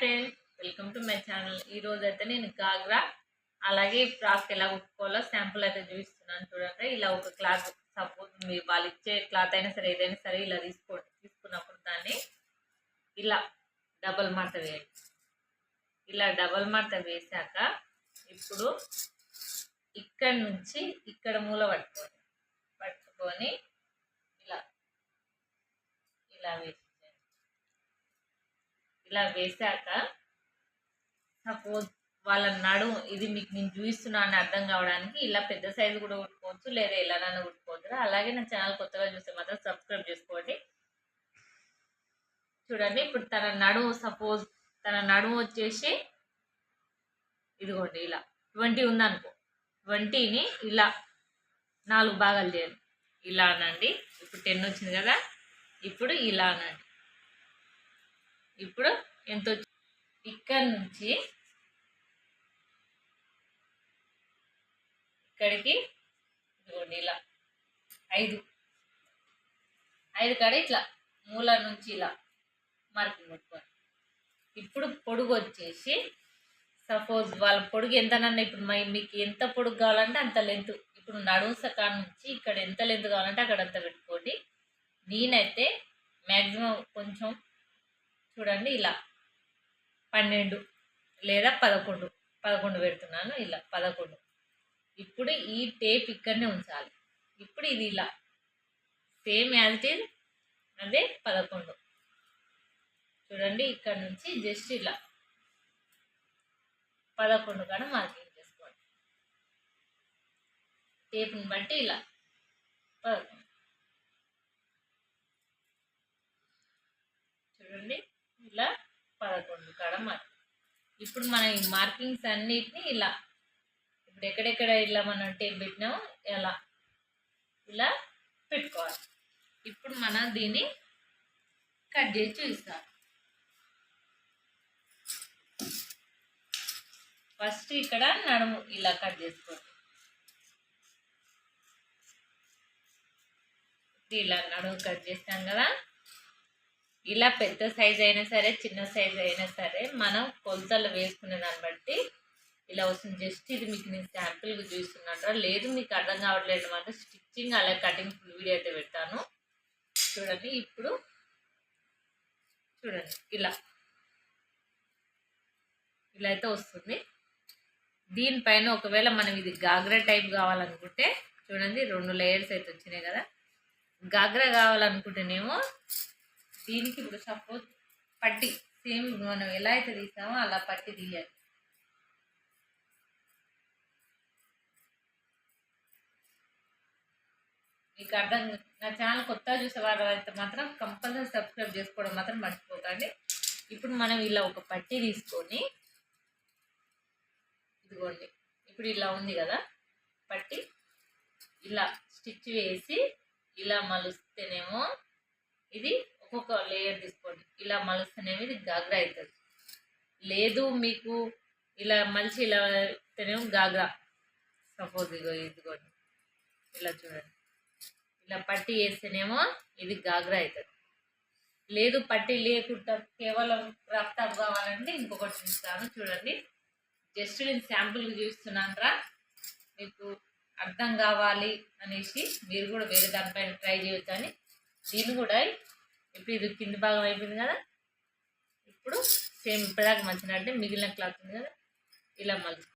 Friends welcome to my channel ఈ రోజు అయితే నేను గాగ్రా అలాగే ఫ్రాక్ ఎలా కుట్టుకోవాలో శాంపుల్ అయితే చూపిస్తున్నాను చూడండి. ఇలా ఒక క్లాత్ సపోజ్ మీ వాళ్ళు ఇచ్చే క్లాత్ అయినా సరే ఏదైనా సరే ఇలా తీసుకో తీసుకున్నప్పుడు దాన్ని ఇలా డబల్ మడత వేయండి. ఇలా డబల్ మడత వేసాక ఇప్పుడు ఇక్కడ నుంచి ఇక్కడ మూల పట్టుకోండి. పట్టుకొని ఇలా ఇలా వేసి ఇలా వేసాక సపోజ్ వాళ్ళ నడు ఇది మీకు నేను చూపిస్తున్నా అని అర్థం కావడానికి ఇలా పెద్ద సైజు కూడా కుట్టుకోవచ్చు లేదా ఇలానైనా కుట్టుకోవచ్చు అలాగే నా ఛానల్ కొత్తగా చూస్తే మాత్రం సబ్స్క్రైబ్ చేసుకోండి. చూడండి ఇప్పుడు తన నడుము సపోజ్ తన నడుము వచ్చేసి ఇదిగోండి ఇలా ట్వంటీ ఉందనుకో ట్వంటీని ఇలా నాలుగు భాగాలు చేయాలి ఇలా అనండి ఇప్పుడు టెన్ వచ్చింది కదా ఇప్పుడు ఇలా అనండి. ఇప్పుడు ఎంత ఇక్కడి ఇక్కడ నుంచి ఇక్కడికి ఇదిగోండి ఇలా ఐదు. ఐదు కాడ ఇట్లా మూల నుంచి ఇలా మార్కింగ్ కొట్టుకోండి ఇప్పుడు పొడుగు వచ్చేసి సపోజ్ వాళ్ళ పొడుగు ఎంతనన్నా ఇప్పుడు మై- మీకు ఎంత పొడుగు కావాలంటే అంత లెంత్ ఇప్పుడు నడుము సకాడ నుంచి ఇక్కడ ఎంత లెంత్ కావాలంటే అక్కడ అంత పెట్టుకోండి. నేనైతే మ్యాక్సిమం కొంచెం చూడండి ఇలా. పన్నెండు లేదా పదకొండు. పదకొండు పెడుతున్నాను ఇలా పదకొండు. ఇప్పుడు ఈ టేప్ ఇక్కడనే ఉంచాలి. ఇప్పుడు ఇది ఇలా. సేమ్ యాజ్ ఇట్ ఈజ్ అదే పదకొండు. చూడండి ఇక్కడ నుంచి జస్ట్ ఇలా. పదకొండు కాడ మార్కింగ్ చేసుకోండి. టేప్ని బట్టి ఇలా. పదకొండు చూడండి ఇలా పదకొండు కాడ మార్కింగ్ ఇప్పుడు మనం మార్కింగ్స్ అన్నిటిని ఇలా ఇప్పుడు ఎక్కడెక్కడ ఇలా మనం టేప్ పెట్టినామో ఇలా ఇలా పెట్టుకోవాలి. ఇప్పుడు మనం దీన్ని కట్ చేసి చూపిస్తాం. ఫస్ట్ ఇక్కడ నడుము ఇలా కట్ చేసుకోండి. ఇలా నడుము కట్ చేస్తాం కదా. ఇలా పెద్ద సైజ్ అయినా సరే చిన్న సైజ్ అయినా సరే మనం కొలతలు వేసుకునే దాన్ని బట్టి ఇలా వస్తుంది. జస్ట్ ఇది మీకు నేను శాంపుల్గా చూస్తున్నట్టు లేదు మీకు అర్థం కావట్లేదు అంటే స్టిచ్చింగ్ అలా కటింగ్ ఫుల్ వీడియో అయితే పెట్టాను చూడండి ఇప్పుడు చూడండి ఇలా. ఇలా అయితే వస్తుంది. దీనిపైన ఒకవేళ మనం ఇది గాగ్రా టైప్ కావాలనుకుంటే చూడండి రెండు లేయర్స్ అయితే వచ్చినాయి కదా. గాగ్రా కావాలనుకుంటేనేమో దీనికి ఇప్పుడు సపోజ్ పట్టి సేమ్ మనం ఎలా అయితే తీసామో అలా పట్టి తీయాలి. మీకు అర్థం నా ఛానల్ కొత్తగా చూసేవారు అయితే మాత్రం కంపల్సరీ సబ్స్క్రైబ్ చేసుకోవడం మాత్రం మర్చిపోకండి. ఇప్పుడు మనం ఇలా ఒక పట్టి తీసుకొని ఇదిగోండి ఇప్పుడు ఇలా ఉంది కదా పట్టి ఇలా స్టిచ్ వేసి ఇలా మలుస్తేనేమో ఇది ఒక్కొక్క లేయర్ తీసుకోండి. ఇలా మలుస్తేనేమో ఇది గాగ్రా అవుతుంది లేదు మీకు ఇలా మలిచి ఇలా అయితేనేమో గాగ్రా. సపోజ్ ఇగో ఇదిగోండి. ఇలా చూడండి. ఇలా పట్టి వేస్తేనేమో ఇది గాగ్రా అవుతుంది లేదు పట్టి లేకుండా కేవలం రఫ్ టాప్ కావాలంటే ఇంకొకటి చూస్తాను. చూడండి. జస్ట్ నేను శాంపుల్కి చూస్తున్నానరా. మీకు అర్థం కావాలి అనేసి మీరు కూడా వేరే దానిపైన ట్రై చేయొచ్చు అని దీన్ని కూడా ఇప్పుడు ఇది కింది భాగం అయిపోయింది కదా? ఇప్పుడు సేమ్ ఇప్పటిదాకా మంచినట్టే మిగిలిన క్లాత్ ఉంది కదా? ఇలా మలుచు